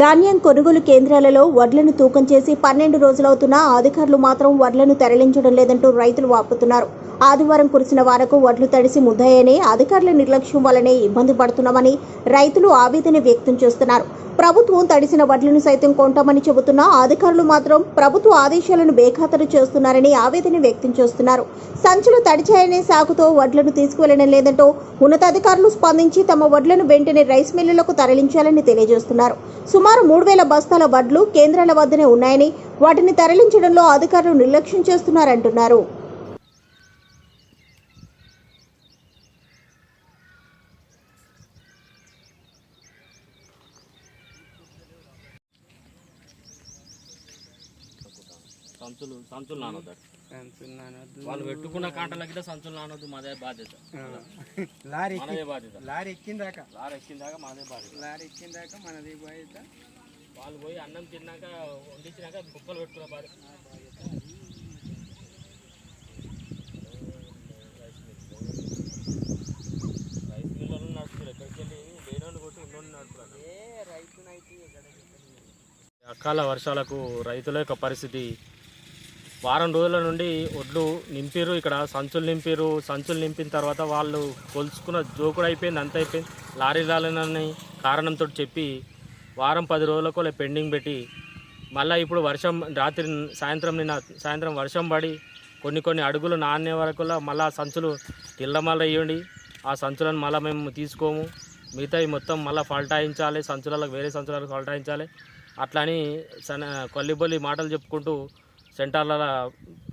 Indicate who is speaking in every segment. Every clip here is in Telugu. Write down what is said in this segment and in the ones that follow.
Speaker 1: ధాన్యం కొనుగోలు కేంద్రాలలో వడ్లను తూకం చేసి పన్నెండు రోజులవుతున్నా అధికారులు మాత్రం వడ్లను తరలించడం లేదంటూ రైతులు వాపుతున్నారు. ఆదివారం కురిసిన వారకు వడ్లు తడిసి ముద్దయ్యని అధికారుల నిర్లక్ష్యం వల్లనే ఇబ్బంది పడుతున్నామని రైతులు ఆవేదన వ్యక్తం చేస్తున్నారు. ప్రభుత్వం తడిసిన వడ్లను సైతం కొంటామని చెబుతున్నా అధికారులు మాత్రం ప్రభుత్వ ఆదేశాలను బేఖాతరు చేస్తున్నారని ఆవేదన వ్యక్తం చేస్తున్నారు. సంచులు తడిచాయనే సాకుతో వడ్లను తీసుకువెళ్ళడం లేదంటూ ఉన్నతాధికారులు స్పందించి తమ వడ్లను వెంటనే రైస్ మిల్లులకు తరలించాలని తెలియజేస్తున్నారు. సుమారు మూడు వేల బస్తాల వడ్లు కేంద్రాల వద్దనే ఉన్నాయని వాటిని తరలించడంలో అధికారులు నిర్లక్ష్యం చేస్తున్నారంటున్నారు.
Speaker 2: సంచులు సంచులు నానొద్దు. వాళ్ళు పెట్టుకున్న కాంటల గిట్ట సంచులు నానొద్దు మాదే బాధ్యత.
Speaker 3: లారీ
Speaker 2: మనదే బాధ్యత.
Speaker 3: లారీ ఎక్కిందాక.
Speaker 2: లారీ ఎక్కిందాక మాదే బాధ్యత.
Speaker 3: లారీ ఎక్కిందాక మనది బాధ్యత.
Speaker 2: వాళ్ళు పోయి అన్నం తిన్నాక వండించినాక బుక్కలు పెట్టుకున్న బాధ్యత. రైస్ మిల్లు నడుపుతారు ఎక్కడికి వెళ్ళి లేనోని కొట్టి ఉన్నోని నడుపుతారు
Speaker 3: ఏ రైతునైతే ఎక్కడ
Speaker 2: అకాల వర్షాలకు రైతుల యొక్క పరిస్థితి వారం రోజుల నుండి ఒడ్లు నింపిరు ఇక్కడ సంచులు నింపిరు సంచులు నింపిన తర్వాత వాళ్ళు కొలుచుకున్న జోకుడు అయిపోయింది అంత అయిపోయింది. లారీ రాలేనని కారణంతో చెప్పి వారం పది రోజులకు పెండింగ్ పెట్టి మళ్ళీ ఇప్పుడు వర్షం రాత్రి సాయంత్రం నిన్న సాయంత్రం వర్షం పడి కొన్ని కొన్ని అడుగులు నానే వరకు మళ్ళీ సంచులు తిల్లమల్ల ఇవ్వండి ఆ సంచులను మళ్ళీ మేము తీసుకోము. మిగతావి మొత్తం మళ్ళీ ఫల్టాయించాలి సంచులలో వేరే సంచులకు ఫల్టాయించాలి. అట్లా అని సన కొల్లిబొల్లి మాటలు చెప్పుకుంటూ సెంటర్ల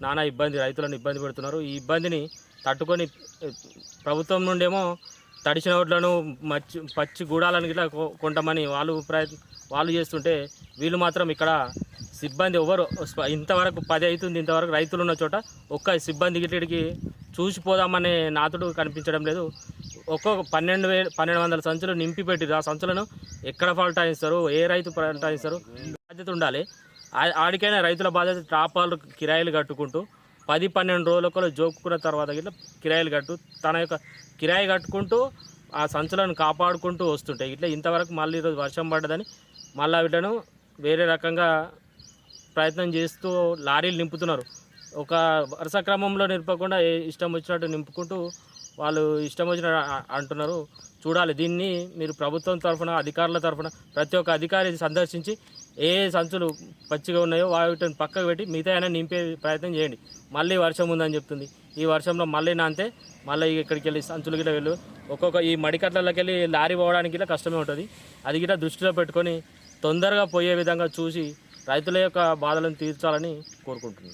Speaker 2: నానా ఇబ్బంది రైతులను ఇబ్బంది పెడుతున్నారు. ఈ ఇబ్బందిని తట్టుకొని ప్రభుత్వం నుండేమో తడిచిన ఓట్లను మచ్చి పచ్చి గూడాలను ఇట్లా కొ- కొంటామని వాళ్ళు ప్రయత్ వాళ్ళు చేస్తుంటే వీళ్ళు మాత్రం ఇక్కడ సిబ్బంది ఎవరు ఇంతవరకు పది అవుతుంది ఇంతవరకు రైతులు ఉన్న చోట ఒక్క సిబ్బంది గిట్టిడికి చూసిపోదామనే నాతుడు కనిపించడం లేదు. ఒక్కొక్క పన్నెండు వేలు పన్నెండు వందల సంచులు నింపి పెట్టిరు ఆ సంచులను ఎక్కడ ఫల్టాయిస్తారు ఏ రైతు ఫల్టాయిస్తారు బాధ్యత ఉండాలి. ఆడికైనా రైతుల బాధ్యత టాపాలు కిరాయిలు కట్టుకుంటూ పది పన్నెండు రోజులకు జోకుకున్న తర్వాత గిట్ల కిరాయిలు కట్టు తన యొక్క కిరాయి కట్టుకుంటూ ఆ సంచులను కాపాడుకుంటూ వస్తుంటాయి ఇట్లా ఇంతవరకు మళ్ళీ ఈరోజు వర్షం పడ్డదని మళ్ళీ వీళ్ళను వేరే రకంగా ప్రయత్నం చేస్తూ లారీలు నింపుతున్నారు. ఒక వరుస క్రమంలో నింపకుండా ఇష్టం వచ్చినట్టు నింపుకుంటూ వాళ్ళు ఇష్టం వచ్చినట్టు అంటున్నారు. చూడాలి దీన్ని మీరు ప్రభుత్వం తరఫున అధికారుల తరఫున ప్రతి ఒక్క అధికారి సందర్శించి ఏ సంచులు పచ్చిగా ఉన్నాయో వాటిని పక్కకు పెట్టి మిగతా అయినా నింపే ప్రయత్నం చేయండి. మళ్ళీ వర్షం ఉందని చెప్తుంది. ఈ వర్షంలో మళ్ళీ నాంతే మళ్ళీ ఇక్కడికి వెళ్ళి సంచులు గిట్ల వెళ్ళు. ఒక్కొక్క ఈ మడికట్లకి వెళ్ళి లారీ పోవడానికి కష్టమే ఉంటుంది. అది గిట్ట దృష్టిలో పెట్టుకొని తొందరగా పోయే విధంగా చూసి రైతుల యొక్క బాధలను తీర్చాలని కోరుకుంటున్నాను.